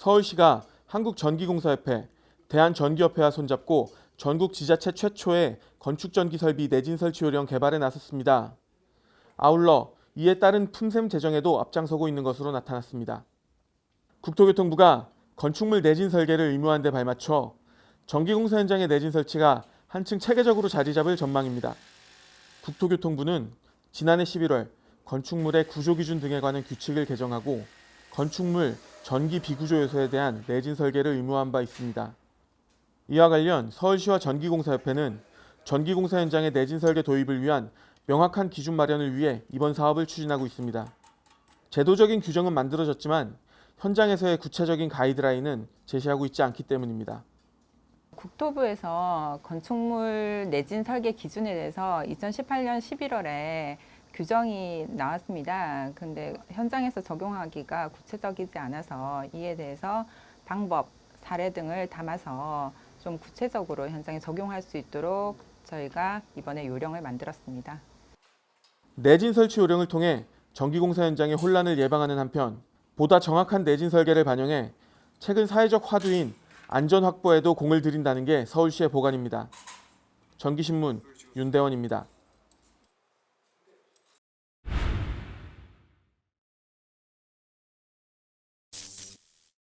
서울시가 한국전기공사협회, 대한전기협회와 손잡고 전국 지자체 최초의 건축전기 설비 내진 설치 요령 개발에 나섰습니다. 아울러 이에 따른 품샘 제정에도 앞장서고 있는 것으로 나타났습니다. 국토교통부가 건축물 내진 설계를 의무화한 데 발맞춰 전기공사 현장의 내진 설치가 한층 체계적으로 자리 잡을 전망입니다. 국토교통부는 지난해 11월 건축물의 구조 기준 등에 관한 규칙을 개정하고 건축물 전기 비구조 요소에 대한 내진 설계를 의무화한 바 있습니다. 이와 관련 서울시와 전기공사협회는 전기공사 현장의 내진 설계 도입을 위한 명확한 기준 마련을 위해 이번 사업을 추진하고 있습니다. 제도적인 규정은 만들어졌지만 현장에서의 구체적인 가이드라인은 제시하고 있지 않기 때문입니다. 국토부에서 건축물 내진 설계 기준에 대해서 2018년 11월에 규정이 나왔습니다. 근데 현장에서 적용하기가 구체적이지 않아서 이에 대해서 방법, 사례 등을 담아서 좀 구체적으로 현장에 적용할 수 있도록 저희가 이번에 요령을 만들었습니다. 내진 설치 요령을 통해 전기공사 현장의 혼란을 예방하는 한편 보다 정확한 내진 설계를 반영해 최근 사회적 화두인 안전 확보에도 공을 들인다는 게 서울시의 보관입니다. 전기신문 윤대원입니다.